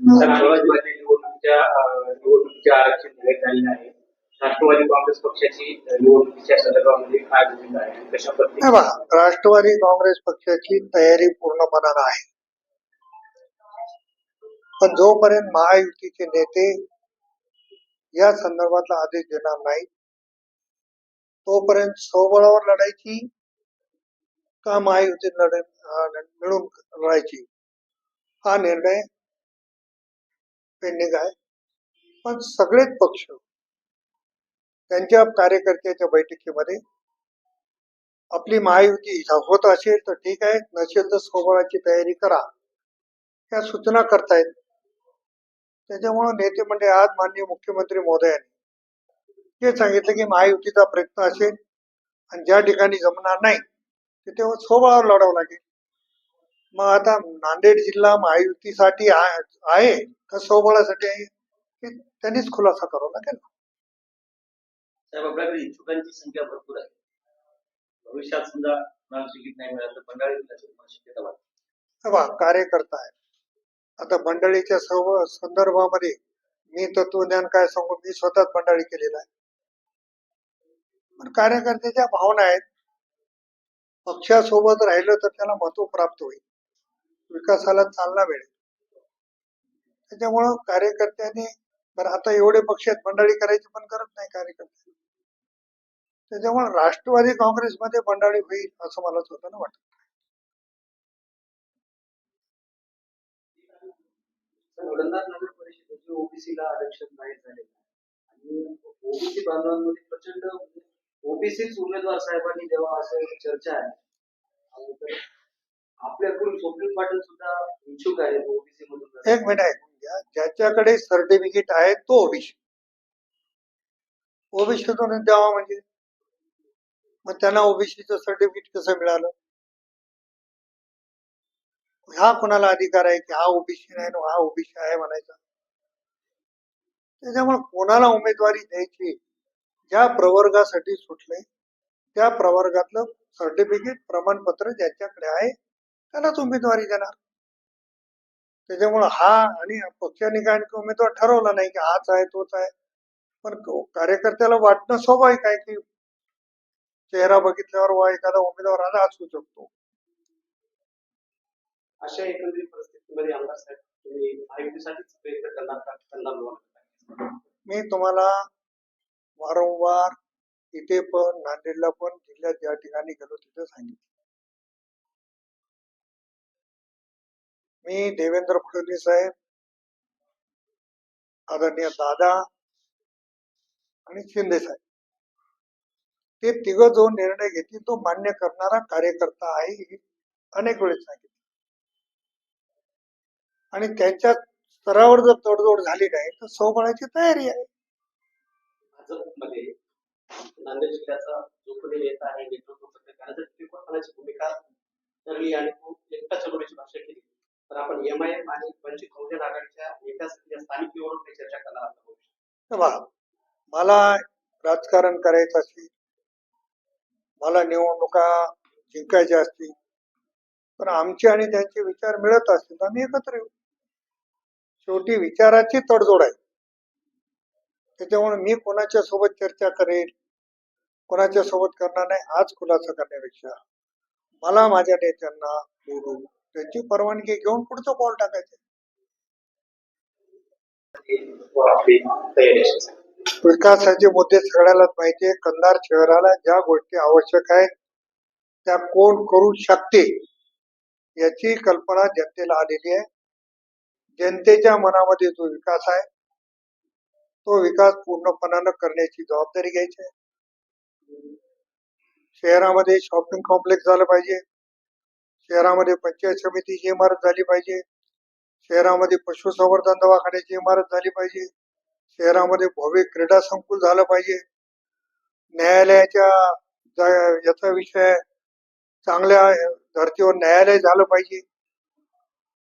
राष्ट्रवादीमध्ये निवडणुकीच्या निवडणुकीचे आरक्षण जाहीर झालेले आहे. राष्ट्रवादी काँग्रेस पक्षाची अं, निवडणुकीच्या संदर्भामध्ये काय भूमिका आहे कशा हे पद्धतीने पहा राष्ट्रवादी काँग्रेस पक्षाची तयारी पूर्णपणानं आहे. पण जोपर्यंत महायुतीचे नेते या संदर्भातला आदेश देणार नाही तोपर्यंत स्वबळावर लढायची का महायुतीत लढ मिळून लढायची? हा निर्णय पेंडिंग आहे पण सगळेच पक्ष त्यांच्या कार्यकर्त्याच्या बैठकीमध्ये आपली महायुती होत असेल तर ठीक आहे नसेल तर सोबळाची तयारी करा. या सूचना करतायत. त्याच्यामुळे नेते म्हणजे आज माननीय मुख्यमंत्री महोदयांनी हे सांगितलं की महायुतीचा प्रयत्न असेल आणि ज्या ठिकाणी जमणार नाही तिथे सोबळावर लढावं लागेल. मग आता नांदेड जिल्हा महायुतीसाठी आहे का सोबळासाठी आहे? हे त्यांनीच खुलासा करावा लागेल साहेब आपल्याकडे इच्छुकांची संख्या भरपूर आहे. भविष्यात समजा तिकीट नाही मिळालं तर बंडाळी शक्यता वाटते? कार्यकर्ता आहे. आता मंडळीच्या सर्व संदर्भामध्ये मी तत्वज्ञान काय सांगू मी स्वतःच मंडळी केलेला आहे. पण कार्यकर्त्याच्या भावना आहेत. पक्षासोबत राहिलं तर त्याला महत्त्व प्राप्त होईल. विकासाला चालना मिळेल. त्याच्यामुळं कार्यकर्त्यांनी बरं आता एवढे पक्ष आहेत मंडळी करायची पण करत नाही कार्यकर्ते त्याच्यामुळे राष्ट्रवादी काँग्रेसमध्ये मंडळी होईल असं मला स्वतःला वाटत. ओबीसीला आरक्षण नाही झाले आणि ओबीसी बांधवांमध्ये प्रचंड ओबीसी उमेदवार साहेबांनी जेव्हा असं चर्चा आहे आपल्याकडून स्वप्नील पाटील सुद्धा इच्छुक आहेत ओबीसी मधून. एक मिनिट ऐकून घ्या ज्याच्याकडे सर्टिफिकेट आहे तो ओबीसी ओबीसीतून द्यावा म्हणजे. मग त्यांना ओबीसीचं सर्टिफिकेट कसं मिळालं? हा कोणाला अधिकार आहे की हा ओबीसी नाही हा ओबीसी आहे म्हणायचा? त्याच्यामुळे कोणाला उमेदवारी द्यायची? ज्या प्रवर्गासाठी सुटले त्या प्रवर्गातलं सर्टिफिकेट प्रमाणपत्र ज्याच्याकडे आहे त्यालाच उमेदवारी देणार. त्याच्यामुळं हा आणि पक्षाने काय उमेदवार ठरवला नाही की हाच आहे तोच आहे. पण कार्यकर्त्याला वाटणं स्वाभाविक आहे की चेहरा बघितल्यावर वा एखादा उमेदवार आला असू शकतो. अशा एकंदरीत परिस्थितीमध्ये आमदार साहेब तुम्ही महायुतीसाठीच प्रयत्न करणार का? करणार म्हणून मी तुम्हाला वारंवार इथे पण नांदेडला पण जिल्ह्यात ज्या ठिकाणी गेलो तिथे सांगितलं. मी देवेंद्र फडणवीस साहेब आदरणीय दादा आणि शिंदे साहेब. ते तिघ जो निर्णय घेतील तो मान्य करणारा कार्यकर्ता आहे हे अनेक वेळेस सांगितलं. आणि त्यांच्या स्तरावर जर तडजोड झाली नाही तर सोबळाची तयारी आहे. नांदेड जिल्ह्याचा जो कोणी नेता आहे नेतृत्व भूमिका धरली आणि तो एकटा भाषा केली. तर आपण एम आय एम आणि वंचित बहुजन आघाडीच्या नेत्या म्हणजे स्थानिक निवडणुकीची चर्चा करणार आहोत. मला राजकारण करायचं असेल मला निवडणुका जिंकायच्या असतील पण आमचे आणि त्यांचे विचार मिळत असतील तर आम्ही एकत्र येऊ. शेवटी विचाराची तडजोड आहे. त्याच्यामुळे मी कोणाच्या सोबत चर्चा करेल कोणाच्या सोबत करणार नाही आज खुलासा करण्यापेक्षा मला माझ्या नेत्यांना बोलू त्याची परवानगी घेऊन पुढचं पाऊल टाकायचं. विकासाचे मुद्दे सगळ्यालाच माहिती आहे. कंधार शहराला ज्या गोष्टी आवश्यक आहेत त्या कोण करू शकते याची कल्पना जनतेला आलेली आहे. जनतेच्या मनामध्ये जो विकास आहे तो विकास पूर्णपणानं करण्याची जबाबदारी घ्यायची आहे. शहरामध्ये शॉपिंग कॉम्प्लेक्स झालं पाहिजे. शहरामध्ये पंचायत समितीची इमारत झाली पाहिजे. शहरामध्ये पशुसंवर्धन दवाखान्याची इमारत झाली पाहिजे. शहरामध्ये भव्य क्रीडा संकुल झालं पाहिजे. न्यायालयाच्या याचा विषय चांगल्या धर्तीवर न्यायालय झालं पाहिजे.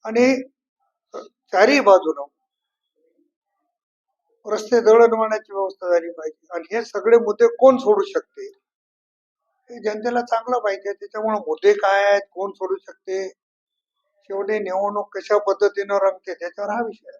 आणि चारही बाजूनं रस्ते दळणवळणाची व्यवस्था झाली पाहिजे. आणि हे सगळे मुद्दे कोण सोडू शकते? जनतेला चांगलं पाहिजे. त्याच्यामुळे मुद्दे काय आहेत? कोण सोडू शकते? शेवटी निवडणूक कशा पद्धतीनं रंगते? त्याच्यावर हा विषय आहे.